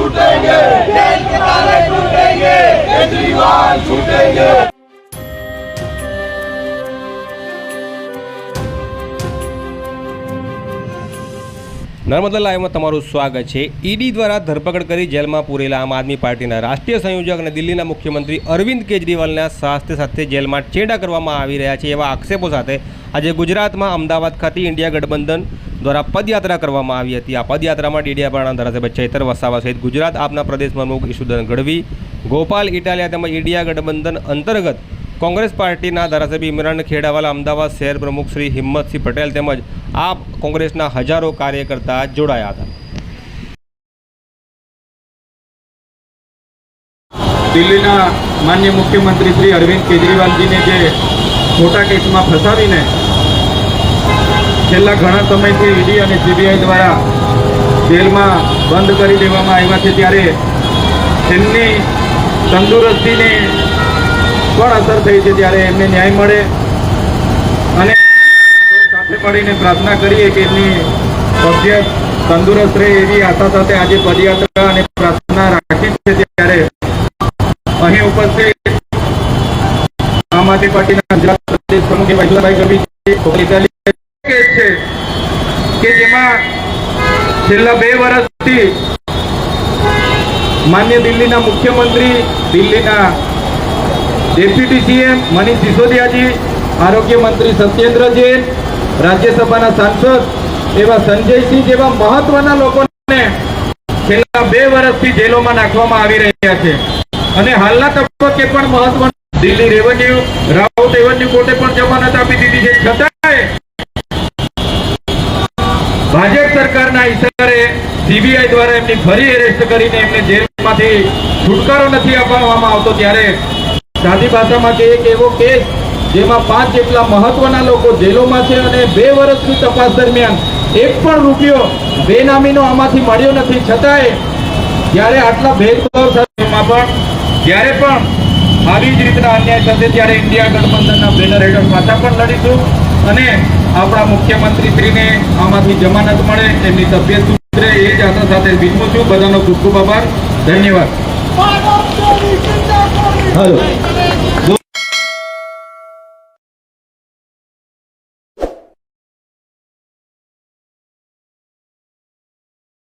छूटेंगे jail के ताले टूटेंगे केजरीवाल छूटेंगे નર્મદા લાઈવમાં તમારું સ્વાગત છે ઈડી દ્વારા ધરપકડ કરી જેલમાં પૂરેલા આમ આદમી પાર્ટીના રાષ્ટ્રીય સંયોજક અને દિલ્હીના મુખ્યમંત્રી અરવિંદ કેજરીવાલના સ્વાસ્થ્ય સાથે જેલમાં ચેડા કરવામાં આવી રહ્યા છે એવા આક્ષેપો સાથે આજે ગુજરાતમાં અમદાવાદ ખાતે ઇન્ડિયા ગઠબંધન દ્વારા પદયાત્રા કરવામાં આવી હતી. આ પદયાત્રામાં ડીડીયાપાડાના ધારાસભ્ય ચૈતર વસાવા સહિત ગુજરાત આપના પ્રદેશ પ્રમુખ ઈશુદાન ગઢવી, ગોપાલ ઇટાલિયા તેમજ ઇન્ડિયા ગઠબંધન અંતર્ગત કોંગ્રેસ પાર્ટીના ધારાસભ્ય ઇમરાન ખેડાવાલા, અમદાવાદ શહેર પ્રમુખ શ્રી હિંમતસિંહ પટેલ તેમજ આપ કોંગ્રેસના હજારો કાર્યકર્તા જોડાયા હતા. દિલ્હીના માન્ય મુખ્યમંત્રી શ્રી અરવિંદ કેજરીવાલજીને જે મોટા કેસમાં ફસાવીને છેલ્લા ઘણા સમયથી ઈડી અને સીબીઆઈ દ્વારા જેલમાં બંધ કરી દેવામાં આવ્યા છે ત્યારે તેમની તંદુરસ્તીને પણ અસર થઈ છે ત્યારે એમને ન્યાય મળે અને સાથે મળીને પ્રાર્થના કરીએ કે એમની તબિયત તંદુરસ્ત રહે એવી આશા સાથે આજે પદયાત્રા અને પ્રાર્થના રાખી છે ત્યારે અહીં ઉપસ્થિત આમ આદમી પાર્ટીના ગુજરાત પ્રદેશ પ્રમુખ વૈષ્ણવભાઈ ગઢવી કેસ છે કે જેમાં છેલ્લા બે વર્ષથી માન્ય દિલ્હીના મુખ્યમંત્રી, દિલ્હીના ડેપ્યુટી સીએમ મનીષ સિસોદિયાજી, આરોગ્ય મંત્રી સત્યેન્દ્ર જૈન, રાજ્યસભાના સાંસદ એવા સંજયસિંહ જેવા મહત્વના લોકોને છેલ્લા બે વર્ષથી જેલોમાં નાખવામાં આવી રહ્યા છે. અને હાલના તબક્કે પણ મહત્વ દિલ્હી રેવન્યુ રાઉત રેવન્યુ કોર્ટે પણ જમાનત આપી દીધી છે. છતાંય સરકારના ઇશારે સીબીઆઈ દ્વારા એમની ફરી એરેસ્ટ કરીને એમને જેલમાંથી છુટકારો નથી અપાવવામાં આવતો ત્યારે સાદી ભાષામાં કે એક એવો કેસ જેમાં પાંચ જેટલા મહત્વના લોકો જેલોમાં છે અને બે વર્ષની તપાસ દરમિયાન એક પણ રૂપિયો બેનામીનો આમાંથી મળ્યો નથી. છતાંય જ્યારે આટલા ભેદભાવ સાથેમાં પણ, જ્યારે પણ આવી જ રીતના અન્યાય થશે ત્યારે ઇન્ડિયા ગઠબંધનના બેનર હેઠળ પાછા પણ લડીશું. અને આપણા મુખ્યમંત્રીશ્રીને આમાંથી જમાનત મળે એમની તબિયત સુધરે એ જ આશા સાથે વિનમું છું. બધાનો ખૂબ ખૂબ આભાર. ધન્યવાદ. હલો.